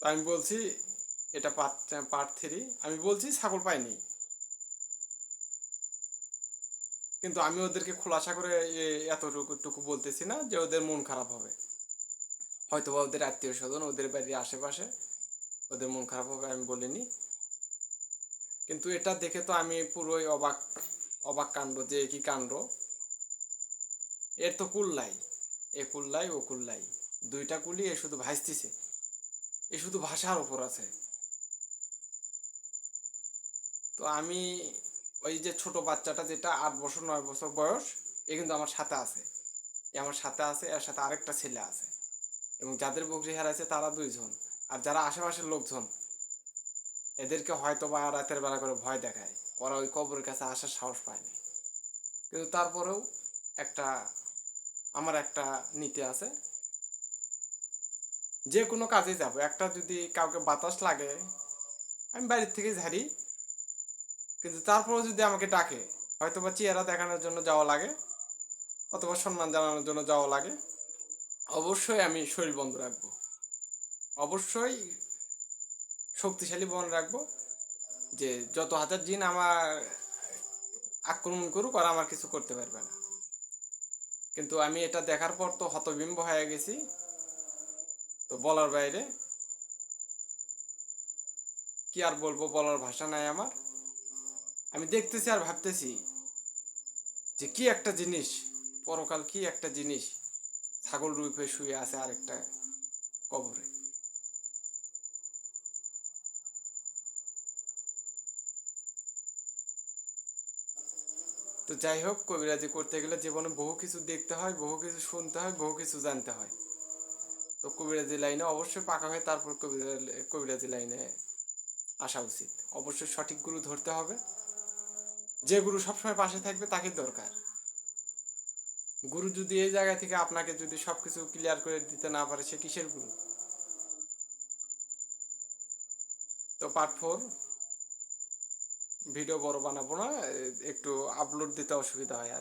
তো আমি বলছি, এটা পার্ট থ্রি আমি বলছি ছাগল পাইনি কিন্তু আমি ওদেরকে খোলাসা করে এতটুকু বলতেছি না যে ওদের মন খারাপ হবে। হয়তো বা ওদের আত্মীয় স্বজন, ওদের বাড়ির আশেপাশে ওদের মন খারাপ হবে, আমি বলিনি। কিন্তু এটা দেখে তো আমি পুরোই অবাক অবাক কাণ্ড যে কি কাণ্ড। এর তো কুল্লাই এ কুল্লাই ও কুল্লাই দুইটা কুলি এ শুধু ভাসতিছে। এ শুধু ভাষার উপর আছে। তো আমি ওই যে ছোট বাচ্চাটা যেটা আট বছর, নয় বছর বয়স, এ কিন্তু আমার সাথে আছে। এ আমার সাথে আছে, এর সাথে আরেকটা ছেলে আছে। এবং যাদের বকরি হারাইছে তারা দুইজন। আর যারা আশেপাশের লোকজন, এদেরকে হয়তো বা রাতের বেলা করে ভয় দেখায়। ওরা ওই কবরের কাছে আসার সাহস পায়নি কিন্তু তারপরেও একটা, আমার একটা নীতি আছে। যে কোনো কাজে যাব। একটা যদি কাউকে বাতাস লাগে, আমি বাড়ির থেকে ঝাড়ি। কিন্তু তারপরেও যদি আমাকে ডাকে হয়তো বা চেহারা দেখানোর জন্য যাওয়া লাগে, অথবা সম্মান জানানোর জন্য যাওয়া লাগে, অবশ্যই আমি শরীর বন্ধ রাখব। অবশ্যই শক্তিশালী বন রাখব, যে যত হাজার জিন আমার আক্রমণ করুক আর আমার কিছু করতে পারবে না। কিন্তু আমি এটা দেখার পর তো হতবিম্ব হয়ে গেছি। তো বলার বাইরে কি আর বলব, বলার ভাষা নাই আমার। আমি দেখতেছি আর ভাবতেছি যে কি একটা জিনিস, পরকাল কি একটা জিনিস ছাগল রূপে শুয়ে আছে আরেকটা কবরে। তো যাই হোক, কবিরাজি করতে গেলে জীবনে বহু কিছু দেখতে হয়, বহু কিছু শুনতে হয়, বহু কিছু জানতে হয়। তো কবিরাজি লাইনে অবশ্যই পাকা হয় তারপর কবিরা কবিরাজি লাইনে আসা উচিত। অবশ্যই সঠিক গুরু ধরতে হবে। যে গুরু সবসময় পাশে থাকবে তাকে দরকার। গুরু যদি এই জায়গা থেকে আপনাকে যদি সবকিছু ক্লিয়ার করে দিতে না পারে, সে কিসের গুরু? তো পার্ট ফোর ভিডিও বড় বানাবো না একটু আপলোড দিতে অসুবিধা হয় আর